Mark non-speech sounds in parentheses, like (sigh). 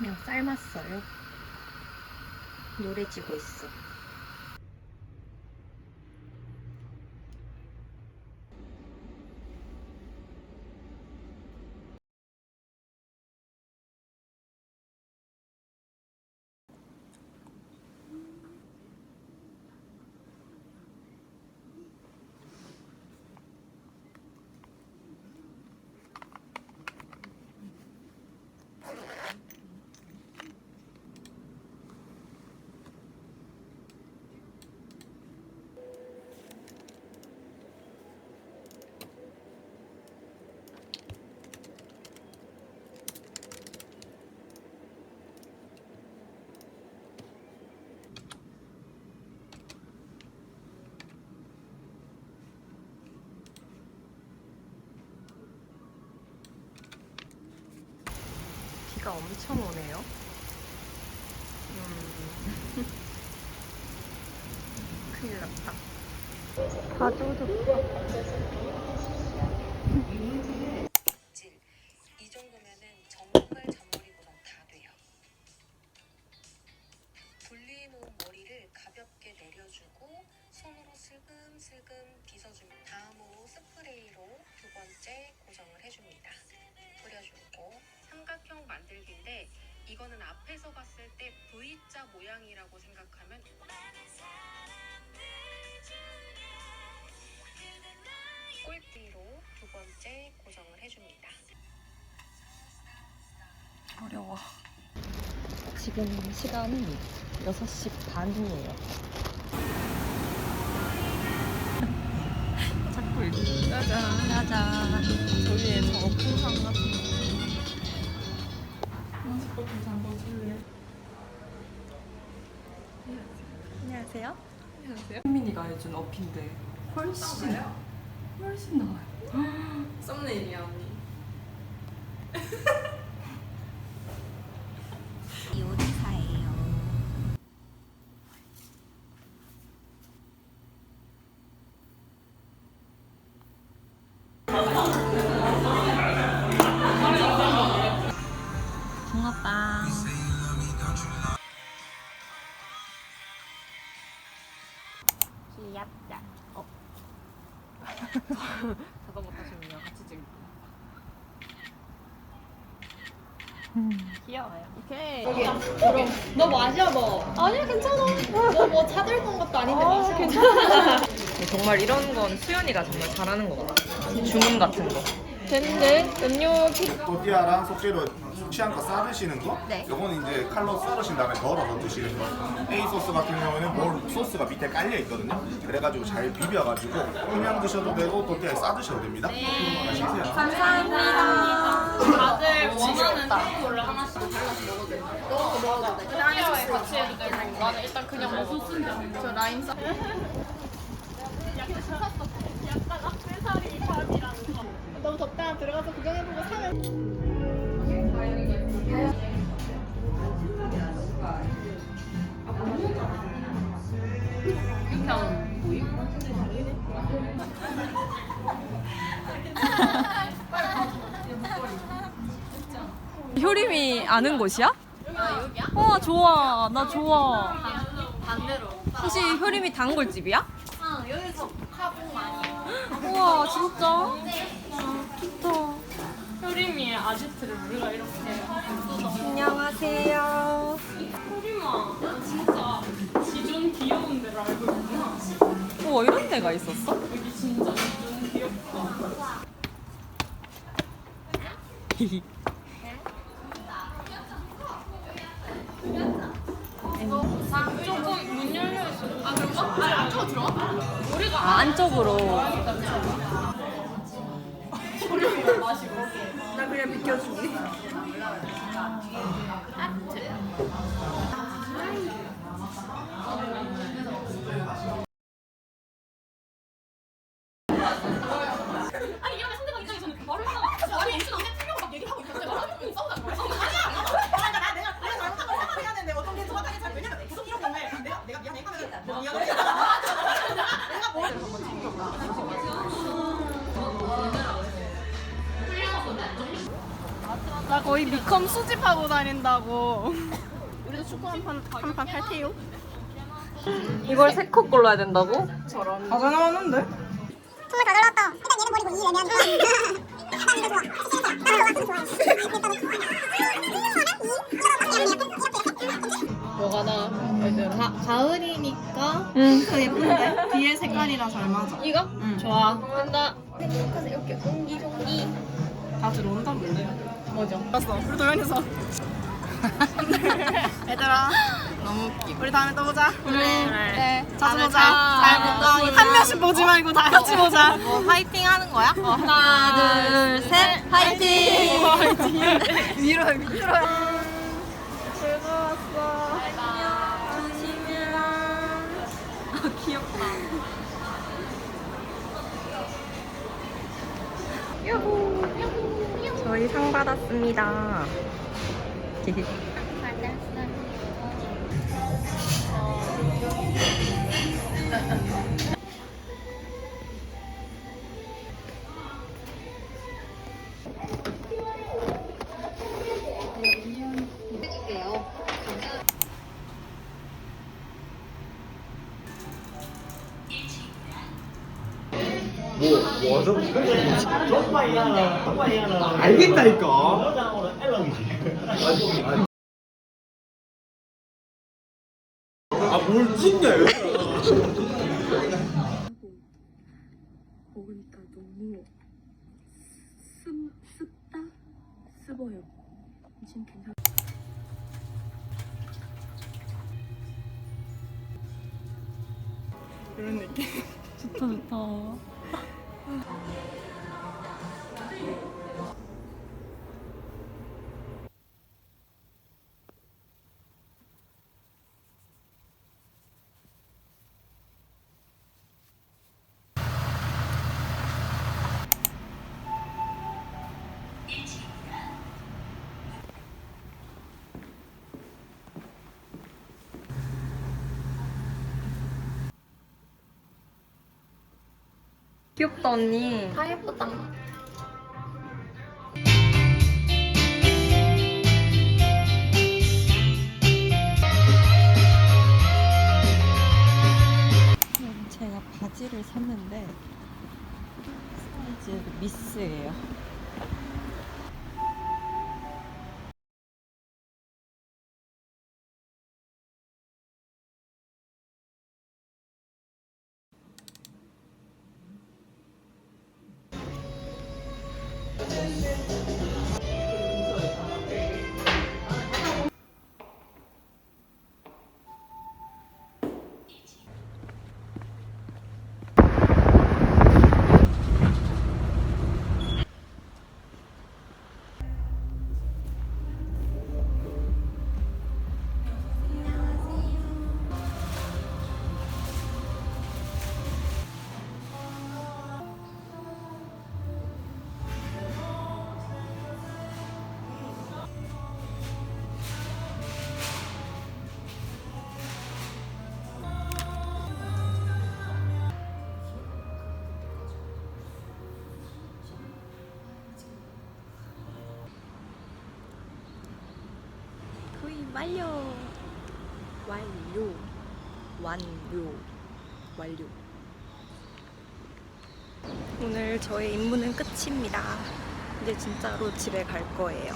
그냥 삶았어요. 노래지고 있어. 비가 엄청 오네요. 음. (laughs) 큰일 났다. 가져오셨 이거는 앞에서 봤을 때 V자 모양이라고 생각하면 꼴띠로 두 번째 고정을 해줍니다. 어려워. 지금 시간이 6시 반이에요. 자꾸 이렇게 짜잔 짜잔 저희의 저 풍선 같은 거. 안녕하세요. 안녕하세요. 현민이가 해준 어핀데 훨씬 훨씬 나아요. 썸네일이야 언니. (laughs) 자전거 타시면요 같이 찍. 귀여워요. 오케이. 너 마셔 너. 아니야 괜찮아. 너뭐 차들던 것도 아닌데 마셔. 괜찮아. (laughs) 정말 이런 건 수연이가 정말 잘하는 것 같아. 주문 같은 거. 됐는데 음료 티. 또띠아랑 속재료 취향 껏 싸드시는 거 네. 요거는 이제 칼로 썰으신 다음에 덜어서 드시는 거 A 소스 같은 경우에는 볼 소스가 밑에 깔려 있거든요 그래가지고 잘 비벼가지고 그냥 드셔도 되고 또띠아에 싸드셔도 됩니다 아시세요? 다들 원하는 탱크를 하나씩 잘라서 먹어도 돼. 먹어도 먹어도 돼. 그냥 같이 해도 되고. 나는 일단 그냥 먹어. 저 라임 싸. (laughs) 너무 덥다. 들어가서 구경해보고 사면. 효림이 아는 곳이야? 아 여기야? 어 좋아 나 좋아. 반대로. 혹시 효림이 단골집이야? 아 여기서 카본 많이. 우와 진짜? 아, 좋다. 효림이의 아지트를 우리가 이렇게 안녕하세요. 효림아 너 진짜 지존 귀여운 데를 알고 있구나 우와 이런 데가 있었어? 여기 진짜 지존 귀엽다 (laughs) 조금 문 열려 있어 아 그런가? 아니 안쪽으로 들어가? 우리가 아, 안쪽으로. 아니 수집하고 다닌다고. 우리도 축구 한판 한판 할게요. 이걸 세컵 골라야 된다고? 저런. 다 나왔는데? 정말 다 잘났다. 일단 얘는 버리고 이 레면. 일단 이거 좋아. 일단 좋아. 뭐가 나? 얘들아. 가, 가을이니까 응. 그 예쁜데 뒤에 색깔이랑 잘 맞아. 이거? 응. 좋아. 한다. 행복해서 이렇게 옹기종기. 다 들어온다 근데. 뭐죠? 알았어. 우리 도연이서. (laughs) 얘들아 너무 웃기. 우리 다음에 또 보자. 그래. 네. 자주 보자. 잘 보자. 한 명씩 보지 말고 다 같이 보자. 뭐 화이팅 하는 거야? 어, 하나, 둘, 셋, 화이팅. 화이팅. (laughs) 위로 위로. 즐거웠어. 조심해라. 아 귀엽다. (laughs) 저희 상 받았습니다. (laughs) 뭐 와서 알겠다니까. 아뭘 찍냐 먹으니까 너무 습, 습다? 습어요. 지금 괜찮아. 이런 느낌. 좋다, 좋다. えっ? 귀엽다 언니. 다 예쁘다. 제가 바지를 샀는데 사이즈 미스예요. 완료. 완료. 완료. 완료. 오늘 저의 임무는 끝입니다. 이제 진짜로 집에 갈 거예요.